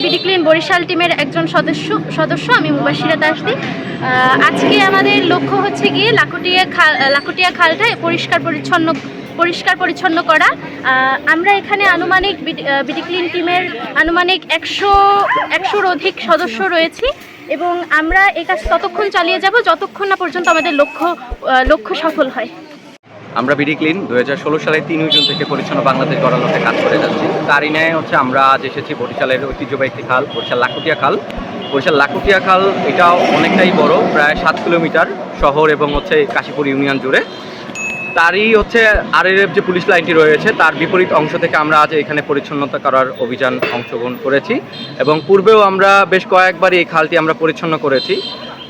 Clean Barishal টিমের একজন সদস্য সদস্য, আমি মুবাশিরা দাসদি। আজকে আমাদের লক্ষ্য হচ্ছে গিয়ে লাকুটিয়া খাল, লাকুটিয়া খালটা পরিষ্কার পরিচ্ছন্ন পরিষ্কার পরিচ্ছন্ন করা। আমরা এখানে আনুমানিক বিডি ক্লিন টিমের আনুমানিক একশো, একশোর অধিক সদস্য রয়েছি এবং আমরা এই কাজ ততক্ষণ চালিয়ে যাব যতক্ষণ না পর্যন্ত আমাদের লক্ষ্য লক্ষ্য সফল হয়। আমরা বিডি ক্লিন দু সালের তিন জুন থেকে পরিচ্ছন্ন বাংলাদেশ গড়ার লক্ষ্যে কাজ করে যাচ্ছি। তারই ন্যায় হচ্ছে আমরা আজ এসেছি বরিশালের ঐতিহ্যবাহী একটি খাল, বরিশাল লাকুটিয়া খাল। বরিশাল লাকুটিয়া খাল এটাও অনেকটাই বড়, প্রায় সাত কিলোমিটার শহর এবং হচ্ছে কাশীপুর ইউনিয়ন জুড়ে। তারই হচ্ছে আরএফ যে পুলিশ লাইনটি রয়েছে, তার বিপরীত অংশ থেকে আমরা আজ এখানে পরিচ্ছন্নতা করার অভিযান অংশগ্রহণ করেছি। এবং পূর্বেও আমরা বেশ কয়েকবারই এই খালটি আমরা পরিচ্ছন্ন করেছি।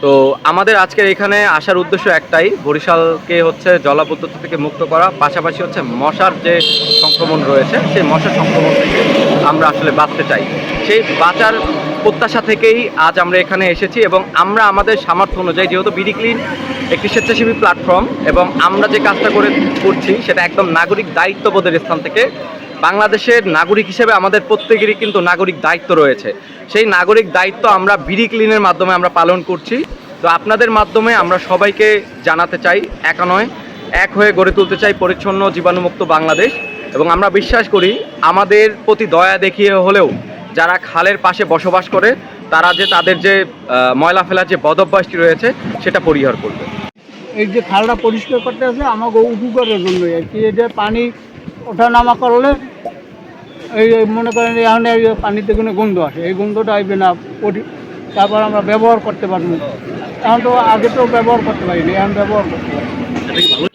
তো আমাদের আজকের এখানে আসার উদ্দেশ্য একটাই, বরিশালকে হচ্ছে জলাবদ্ধতা থেকে মুক্ত করা, পাশাপাশি হচ্ছে মশার যে সংক্রমণ রয়েছে, সেই মশার সংক্রমণ থেকে আমরা আসলে বাঁচতে চাই। সেই বাঁচার প্রত্যাশা থেকেই আজ আমরা এখানে এসেছি এবং আমরা আমাদের সামর্থ্য অনুযায়ী, যেহেতু বিডি ক্লিন একটি স্বেচ্ছাসেবী প্ল্যাটফর্ম এবং আমরা যে কাজটা করে করছি, সেটা একদম নাগরিক দায়িত্ববোধের স্থান থেকে বাংলাদেশের নাগরিক হিসেবে আমাদের প্রত্যেকেরই কিন্তু নাগরিক দায়িত্ব রয়েছে। সেই নাগরিক দায়িত্ব আমরা বিডি ক্লিনের মাধ্যমে আমরা পালন করছি। তো আপনাদের মাধ্যমে আমরা সবাইকে জানাতে চাই একা নয় এক হয়ে গড়ে তুলতে চাই পরিচ্ছন্ন জীবাণুমুক্ত বাংলাদেশ। এবং আমরা বিশ্বাস করি আমাদের প্রতি দয়া দেখিয়ে হলেও যারা খালের পাশে বসবাস করে, তারা যে তাদের যে ময়লা ফেলার যে বদভ্যাসটি রয়েছে, সেটা পরিহার করবে। এই যে খালটা পরিষ্কার করতে আছে, আমাকে উপকারের জন্য আর কি। যে পানি ওঠানামা করলে এই মনে করেন এখন পানিতে কোনো গন্ধ আসে। এই গন্ধটা আসবে না পরি- তারপর আমরা ব্যবহার করতে পারব। এখন তো আগে তো ব্যবহার করতে পারিনি, এখন ব্যবহার করতে পারি